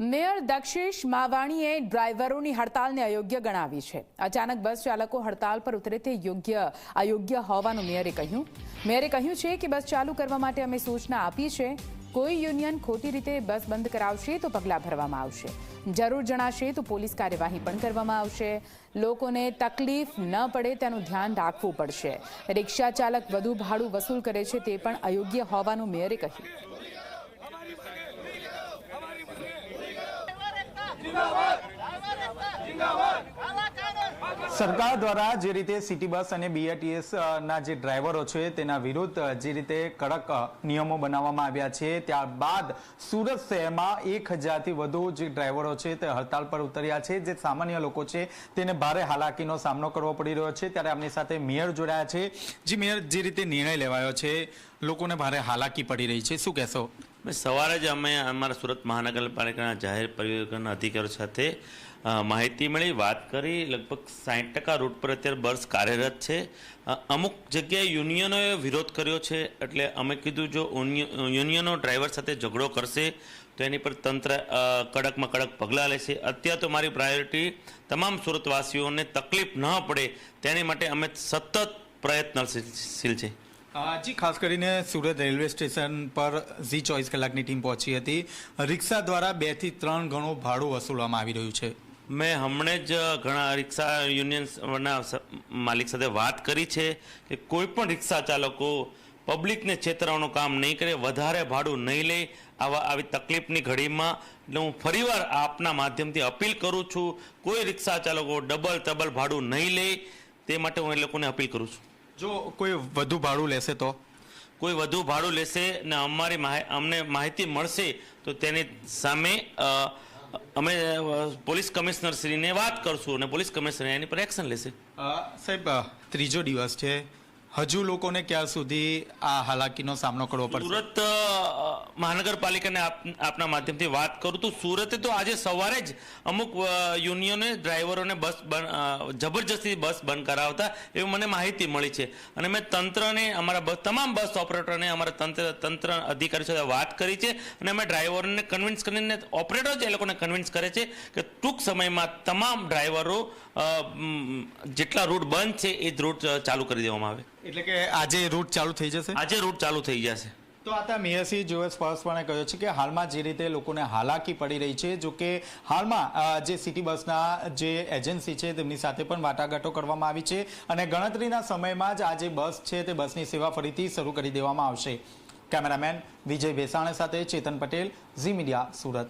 Mayor Dakshesh માવાણીએ ડ્રાઈવરોની હડતાલને અયોગ્ય ગણાવી છે. અચાનક બસ ચાલકો હડતાલ પર ઉતરે તે યોગ્ય, અયોગ્ય હોવાનું મેયરે કહ્યું. મેયરે કહ્યું છે કે બસ ચાલુ કરવા માટે અમે સૂચના આપી છે. કોઈ યુનિયન ખોટી રીતે બસ બંધ કરાવશે તો પગલાં ભરવામાં આવશે. જરૂર જણાશે તો પોલીસ કાર્યવાહી પણ કરવામાં આવશે. લોકોને તકલીફ ન પડે તેનું ધ્યાન રાખવું પડશે. રિક્ષા ચાલક વધુ ભાડું વસૂલ કરે છે તે પણ અયોગ્ય હોવાનું મેયરે કહ્યું. સરકાર દ્વારા જે રીતે સિટી બસ અને બીઆરટીએસ ના જે ડ્રાઈવરો છે તેના વિરુદ્ધ જે રીતે કડક નિયમો બનાવવામાં આવ્યા છે, ત્યારબાદ સુરત શહેરમાં એક હજારથી વધુ જે ડ્રાઈવરો છે તે હડતાલ પર ઉતર્યા છે. જે સામાન્ય લોકો છે તેને ભારે હાલાકીનો સામનો કરવો પડી રહ્યો છે. ત્યારે આપની સાથે મેયર જોડાયા છે. જે, મેયર, જે રીતે નિર્ણય લેવાયો છે લોકોને ભારે હાલાકી પડી રહી છે. શું કહેશો? સવારે જ અમે અમારા સુરત મહાનગરપાલિકાના જાહેર પરિવહન અધિકારીઓ સાથે માહિતી મળી, વાત કરી. લગભગ સાઠ ટકા રૂટ પર અત્યારે બસ કાર્યરત છે. અમુક જગ્યાએ યુનિયનોએ વિરોધ કર્યો છે. એટલે અમે કીધું, જો યુનિયનો ડ્રાઈવર સાથે ઝઘડો કરશે, તો એની પર તંત્ર કડકમાં કડક પગલાં લેશે. અત્યારે તો મારી પ્રાયોરિટી તમામ સુરતવાસીઓને તકલીફ ન પડે, તેની માટે અમે સતત પ્રયત્નશીલ છે. જી, ખાસ કરીને સુરત રેલવે સ્ટેશન પર ઝી ચોવીસ કલાકની ટીમ પહોંચી હતી. રિક્ષા દ્વારા બેથી ત્રણ ગણો ભાડું વસૂલવામાં આવી રહ્યું છે. મેં હમણે જ ઘણા રિક્ષા યુનિયન્સના માલિક સાથે વાત કરી છે કે કોઈ પણ રિક્ષા ચાલકો પબ્લિકને છેતરવાનું કામ નહીં કરે, વધારે ભાડું નહીં લે, આવા, આવી તકલીફની ઘડીમાં. એટલે હું ફરીવાર આપના માધ્યમથી અપીલ કરું છું, કોઈ રિક્ષા ચાલકો ડબલ ટબલ ભાડું નહીં લે, તે માટે હું એ લોકોને અપીલ કરું છું. જો કોઈ વધુ ભાડું લેશે તો? કોઈ વધુ ભાડું લેશે ને અમારી અમને માહિતી મળશે તો તેની સામે અમે પોલીસ કમિશનરશ્રીને વાત કરશું અને પોલીસ કમિશનર એની પર એક્શન લેશે. સાહેબ ત્રીજો દિવસ છે. હજુ લોકોને ક્યાં સુધી આ હાલાકીનો સામનો કરવો પડશે? સુરત મહાનગરપાલિકાને આપ- આપના માધ્યમથી વાત કરું તો સુરતે તો આજે સવારે જ અમુક યુનિયને ડ્રાઈવરોને બસ જબરજસ્તી બસ બંધ કરાવતા એવી મને માહિતી મળી છે. અને મેં તંત્રને, અમારા તમામ બસ ઓપરેટરને, અમારા તંત્ર તંત્ર અધિકારી સાથે વાત કરી છે અને અમે ડ્રાઈવરોને કન્વિન્સ કરીને, ઓપરેટર જ એ લોકોને કન્વિન્સ કરે છે કે ટૂંક સમયમાં તમામ ડ્રાઈવરો જેટલા રૂટ બંધ છે એ જ રૂટ ચાલુ કરી દેવામાં આવે. એટલે કે આજે રૂટ ચાલુ થઈ જશે? આજે રૂટ ચાલુ થઈ જશે. તો આ ત્યાં મેયરસિંહ જોએ સ્પષ્ટપણે કહ્યું છે કે હાલમાં જે રીતે લોકોને હાલાકી પડી રહી છે જો કે હાલમાં જે સિટી બસના જે એજન્સી છે તેમની સાથે પણ વાટાઘાટો કરવામાં આવી છે અને ગણતરીના સમયમાં જ આ જે બસ છે તે બસની સેવા ફરીથી શરૂ કરી દેવામાં આવશે. કેમેરામેન વિજય ભેસાણે સાથે ચેતન પટેલ ઝી મીડિયા સુરત.